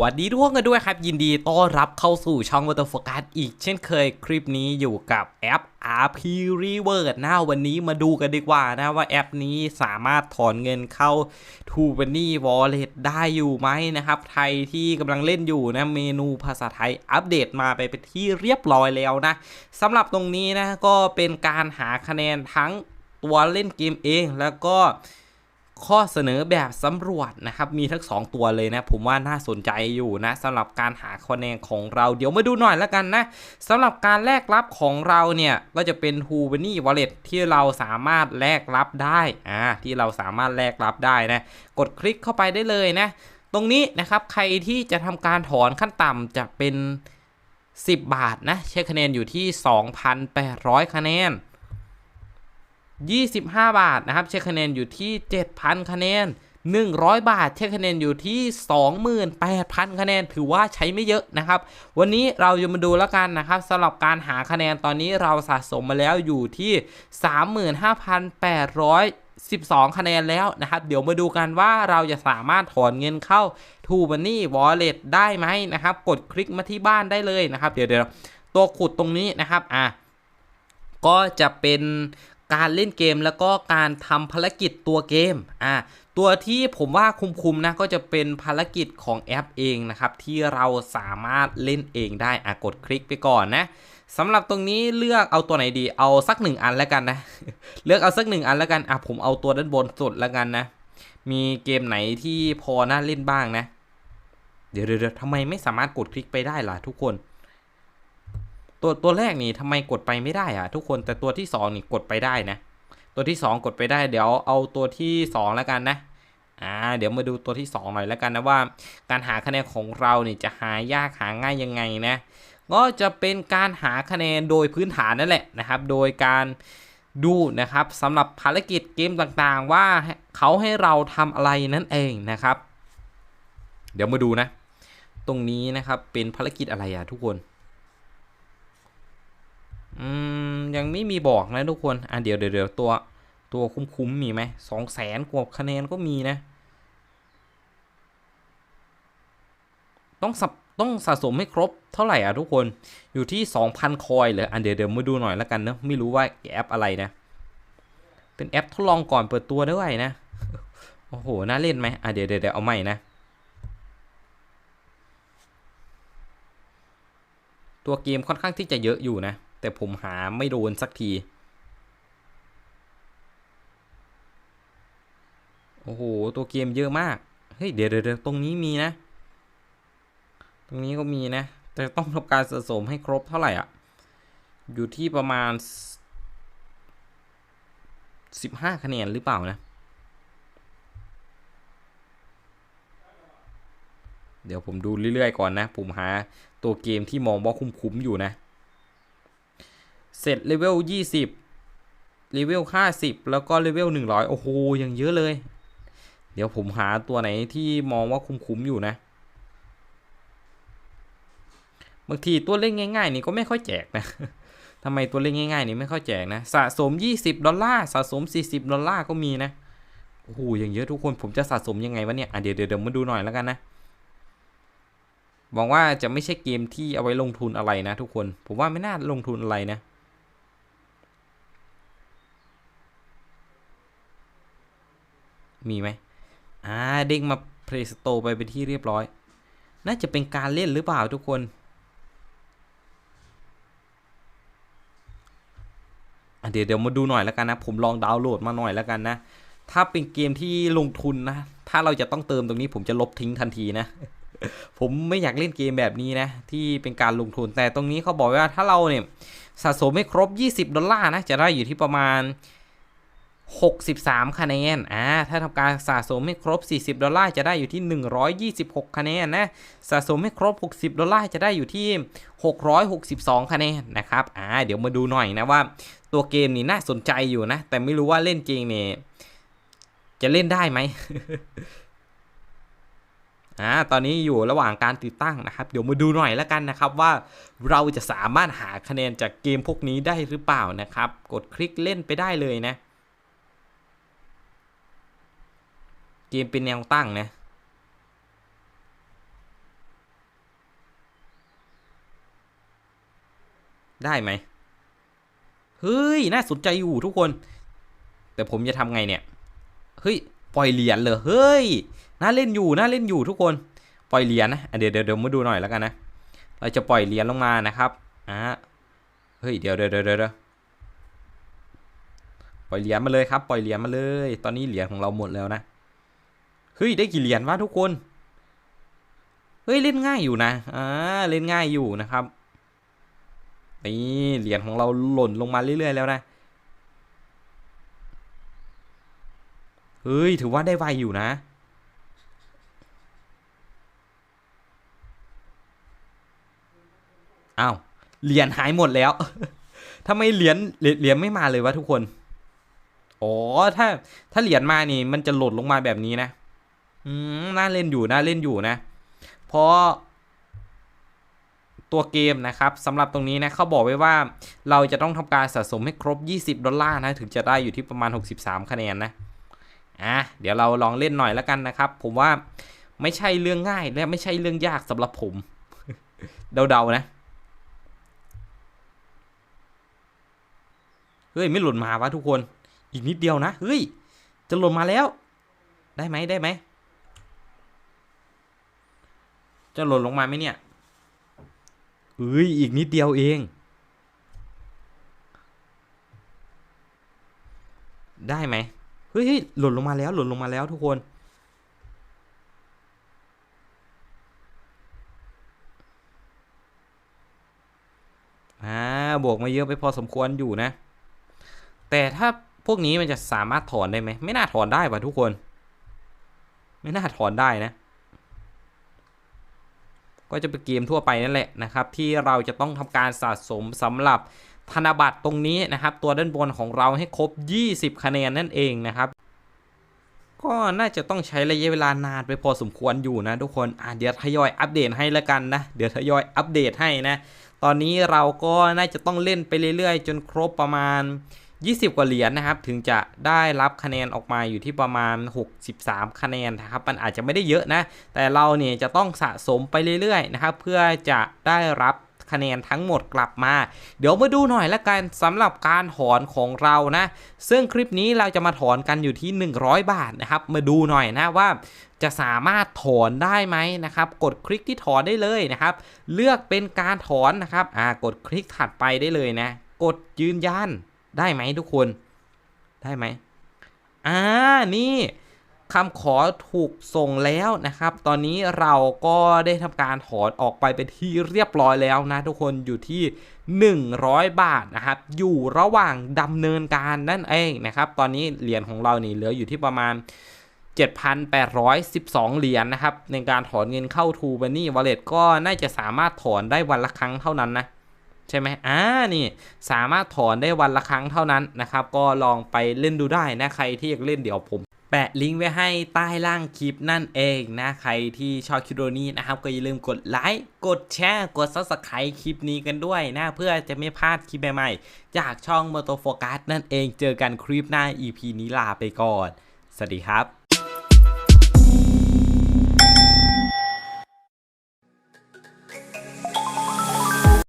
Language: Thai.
หวัดดีทุกคนกันด้วยครับ ยินดีต้อนรับเข้าสู่ช่อง Water Focus อีกเช่นเคยคลิปนี้อยู่กับแอป RP Reward นะวันนี้มาดูกันดีกว่านะว่าแอปนี้สามารถถอนเงินเข้า t o b a n y Wallet ได้อยู่ไหมนะครับ ใครที่กำลังเล่นอยู่นะเมนูภาษาไทยอัปเดตมาไปเป็นที่เรียบร้อยแล้วนะสำหรับตรงนี้นะก็เป็นการหาคะแนนทั้งตัวเล่นเกมเองแล้วก็ ข้อเสนอแบบสำรวจนะครับมีทั้ง 2 ตัวเลยนะผมว่าน่าสนใจอยู่นะสำหรับการหาคะแนนของเราเดี๋ยวมาดูหน่อยแล้วกันนะสำหรับการแลกรับของเราเนี่ยก็จะเป็น h u b a n y Wallet ที่เราสามารถแลกรับได้อ่าที่เราสามารถแลกรับได้นะกดคลิกเข้าไปได้เลยนะตรงนี้นะครับใครที่จะทำการถอนขั้นต่ำจะเป็น 10 บาทนะใช้คะแนนอยู่ที่ 2,800 คะแนน 25 บาทนะครับ เช็คคะแนนอยู่ที่ 7,000 คะแนน 100 บาท เช็คคะแนนอยู่ที่ 28,000 คะแนน ถือว่าใช้ไม่เยอะนะครับ วันนี้เราจะมาดูแล้วกันนะครับสำหรับการหาคะแนนตอนนี้เราสะสมมาแล้วอยู่ที่ 35,812 คะแนนแล้วนะครับ เดี๋ยวมาดูกันว่าเราจะสามารถถอนเงินเข้า t o b a n y Wallet ได้ไหมนะครับ กดคลิกมาที่บ้านได้เลยนะครับ เดี๋ยวเดี๋ยวตัวขุดตรงนี้นะครับ อะ ก็จะเป็น การเล่นเกมแล้วก็การทำภารกิจตัวเกมอ่าตัวที่ผมว่าคุ้มๆนะก็จะเป็นภารกิจของแอปเองนะครับ ที่เราสามารถเล่นเองได้อะกดคลิกไปก่อนนะสำหรับตรงนี้เลือกเอาตัวไหนดีเอาสักหนึ่งอันแล้วกันนะเลือกเอาสักหนึ่งอันแล้วกันอะผมเอาตัวด้านบนสุดแล้วกันนะ มีเกมไหนที่พอน่าเล่นบ้างนะ เดี๋ยวเดี๋ยวทำไมไม่สามารถกดคลิกไปได้ล่ะทุกคน ตัวตัวแรกนี่ทำไมกดไปไม่ได้อะทุกคนแต่ตัวที่ 2 นี่กดไปได้นะ ตัวที่ 2 กดไปได้ เดี๋ยวเอาตัวที่ 2 แล้วกันนะอ่าเดี๋ยวมาดูตัวที่ 2 หน่อยแล้วกันนะว่า การหาคะแนนของเราเนี่ยจะหายากหาง่ายยังไงนะก็จะเป็นการหาคะแนนโดยพื้นฐานนั่นแหละนะครับ โดยการดูนะครับสำหรับภารกิจเกมต่างๆ ว่าเขาให้เราทำอะไรนั่นเองนะครับ เดี๋ยวมาดูนะ ตรงนี้นะครับเป็นภารกิจอะไรอะทุกคน อืมยังไม่มีบอกนะทุกคนอะเดี๋ยวเดี๋ยวตัวตัวคุ้มๆมีไหมสองแสนกว่าคะแนนก็มีนะ ต้องสับต้องสะสมให้ครบเท่าไหร่อะทุกคนอยู่ที่ 2,000 คอยเลยอะเดี๋ยวเดี๋ยวมาดูหน่อยแล้วกันเนะไม่รู้ว่าแอปอะไรนะ เป็นแอปทดลองก่อนเปิดตัวด้วยนะ โอ้โห น่าเล่นไหมอะเดี๋ยวเดี๋ยวเอาใหม่นะ ตัวเกมค่อนข้างที่จะเยอะอยู่นะ แต่ผมหาไม่โดนสักที โอ้โห ตัวเกมเยอะมาก เฮ้ย เดี๋ยวเดี๋ยวตรงนี้มีนะ ตรงนี้ก็มีนะ แต่ต้องทำการสะสมให้ครบเท่าไหร่อะ อยู่ที่ประมาณ 15 คะแนนหรือเปล่านะ เดี๋ยวผมดูเรื่อยๆก่อนนะ ผมหาตัวเกมที่มองว่าคุ้มๆอยู่นะ เสร็จเลเวล20เลเวล50 แล้วก็เลเวล100 โอ้โหยังเยอะเลย เดี๋ยวผมหาตัวไหนที่มองว่าคุ้มๆอยู่นะ บางทีตัวเล่นง่ายๆนี่ก็ไม่ค่อยแจกนะทำไมตัวเล่นง่ายๆนี่ไม่ค่อยแจกนะ สะสม 20 ดอลลาร์ สะสม 40 ดอลลาร์ก็มีนะ โอ้โหยังเยอะทุกคน ผมจะสะสมยังไงวะเนี่ย อะเดี๋ยวเดี๋ยวมาดูหน่อยแล้วกันนะหวังว่าจะไม่ใช่เกมที่เอาไว้ลงทุนอะไรนะทุกคน ผมว่าไม่น่าลงทุนอะไรนะ มีไหมอ่าเด้งมา Play Store ไปเป็นที่เรียบร้อย น่าจะเป็นการเล่นหรือเปล่าทุกคน เดี๋ยวเดี๋ยวมาดูหน่อยแล้วกันนะ ผมลองดาวน์โหลดมาหน่อยแล้วกันนะ ถ้าเป็นเกมที่ลงทุนนะ ถ้าเราจะต้องเติมตรงนี้ผมจะลบทิ้งทันทีนะ ผมไม่อยากเล่นเกมแบบนี้นะ ที่เป็นการลงทุน แต่ตรงนี้เขาบอกว่าถ้าเราเนี่ยสะสมให้ครบ 20 ดอลลาร์นะ จะได้อยู่ที่ประมาณ 63 คะแนน อ่า ถ้าทำการสะสมให้ครบ 40 ดอลลาร์จะได้อยู่ที่ 126 คะแนนนะ สะสมให้ครบ 60 ดอลลาร์จะได้อยู่ที่ 662 คะแนนนะครับ อ่า เดี๋ยวมาดูหน่อยนะว่า ตัวเกมนี่น่าสนใจอยู่นะ แต่ไม่รู้ว่าเล่นจริงเนี่ยจะเล่นได้ไหมอ่า ตอนนี้อยู่ระหว่างการติดตั้งนะครับ เดี๋ยวมาดูหน่อยแล้วกันนะครับว่าเราจะสามารถหาคะแนนจากเกมพวกนี้ได้หรือเปล่านะครับ กดคลิกเล่นไปได้เลยนะ เกมเป็นแนวตั้งนะได้ไหม เฮ้ย น่าสนใจอยู่ทุกคน แต่ผมจะทำไงเนี่ย เฮ้ย ปล่อยเหรียญเลยเฮ้ย น่าเล่นอยู่ น่าเล่นอยู่ทุกคน ปล่อยเหรียญนะ เดี๋ยวเดี๋ยวเดี๋ยวมาดูหน่อยแล้วกันนะ เราจะปล่อยเหรียญลงมานะครับ อ่า เฮ้ย เดี๋ยวเดี๋ยวเดี๋ยวเดี๋ยวปล่อยเหรียญมาเลยครับ ปล่อยเหรียญมาเลย ตอนนี้เหรียญของเราหมดแล้วนะ เฮ้ยได้กี่เหรียญวะทุกคน เฮ้ยเล่นง่ายอยู่นะอ่าเล่นง่ายอยู่นะครับนี่เหรียญของเราหล่นลงมาเรื่อยๆแล้วนะเฮ้ยถือว่าได้ไวอยู่นะอ้าวเหรียญหายหมดแล้วทำไมเหรียญเหรียญไม่มาเลยวะทุกคน อ๋อ ถ้า ถ้าเหรียญมานี่ มันจะหล่นลงมาแบบนี้นะ อืมน่าเล่นอยู่น่าเล่นอยู่นะ เพราะตัวเกมนะครับสำหรับตรงนี้นะเขาบอกไว้ว่าเราจะต้องทำการสะสมให้ครบ 20 ดอลลาร์นะ ถึงจะได้อยู่ที่ประมาณ 63 คะแนนนะอะเดี๋ยวเราลองเล่นหน่อยแล้วกันนะครับ ผมว่าไม่ใช่เรื่องง่ายและไม่ใช่เรื่องยากสำหรับผม เดาๆนะ เฮ้ย ไม่หล่นมาวะทุกคน อีกนิดเดียวนะ เฮ้ย จะหล่นมาแล้ว ได้ไหมได้ไหม จะหล่นลงมาไหมเนี่ยเอ้ยอีกนิดเดียวเอง ได้ไหมเฮ้ยหล่นลงมาแล้วหล่นลงมาแล้วทุกคนอ่าบวกมาเยอะไปพอสมควรอยู่นะ แต่ถ้าพวกนี้มันจะสามารถถอนได้ไหม ไม่น่าถอนได้ว่ะทุกคน ไม่น่าถอนได้นะ ก็จะเป็นเกมทั่วไปนั่นแหละนะครับ ที่เราจะต้องทำการสะสมสำหรับธนบัตรตรงนี้นะครับ ตัวด้านบนของเราให้ครบ 20 คะแนนนั่นเองนะครับก็น่าจะต้องใช้ระยะเวลานานไปพอสมควรอยู่นะทุกคนอะเดี๋ยวทยอยอัปเดตให้ละกันนะ เดี๋ยวทยอยอัปเดตให้นะ ตอนนี้เราก็น่าจะต้องเล่นไปเรื่อยๆ จนครบประมาณ 20 กว่าเหรียญนะครับ ถึงจะได้รับคะแนนออกมาอยู่ที่ประมาณ 63 คะแนนนะครับ มันอาจจะไม่ได้เยอะนะ แต่เราเนี่ยจะต้องสะสมไปเรื่อยๆนะครับ เพื่อจะได้รับคะแนนทั้งหมดกลับมา เดี๋ยวมาดูหน่อยละกันสำหรับการถอนของเรานะ ซึ่งคลิปนี้เราจะมาถอนกันอยู่ที่ 100 บาทนะครับ มาดูหน่อยนะว่าจะสามารถถอนได้ไหมนะครับ กดคลิกที่ถอนได้เลยนะครับ เลือกเป็นการถอนนะครับ อ่ากดคลิกถัดไปได้เลยนะ กดยืนยัน ได้ไหมทุกคนได้ไหมอ่านี่คำขอถูกส่งแล้วนะครับ ตอนนี้เราก็ได้ทำการถอนออกไปเป็นที่เรียบร้อยแล้วนะทุกคนอยู่ที่ 100 บาทนะครับ อยู่ระหว่างดำเนินการนั่นเองนะครับ ตอนนี้เหรียญของเรานี่เหลืออยู่ที่ประมาณ 7,812 เหรียญนะครับ ในการถอนเงินเข้า t ูบันนี่วอลเล็ตก็น่าจะสามารถถอนได้วันละครั้งเท่านั้นนะ ใช่ไหมอ่านี่สามารถถอนได้วันละครั้งเท่านั้นนะครับ ก็ลองไปเล่นดูได้นะใครที่อยากเล่นเดี๋ยวผมแปะลิงก์ไว้ให้ใต้ล่างคลิปนั่นเองนะ ใครที่ชอบคลิปโดนี้นะครับ ก็อย่าลืมกดไลค์ กดแชร์ กด subscribe คลิปนี้กันด้วยนะ เพื่อจะไม่พลาดคลิปใหม่ๆ จากช่อง m o t o Focus นั่นเอง เจอกันคลิปหน้า EP นี้ลาไปก่อน สวัสดีครับ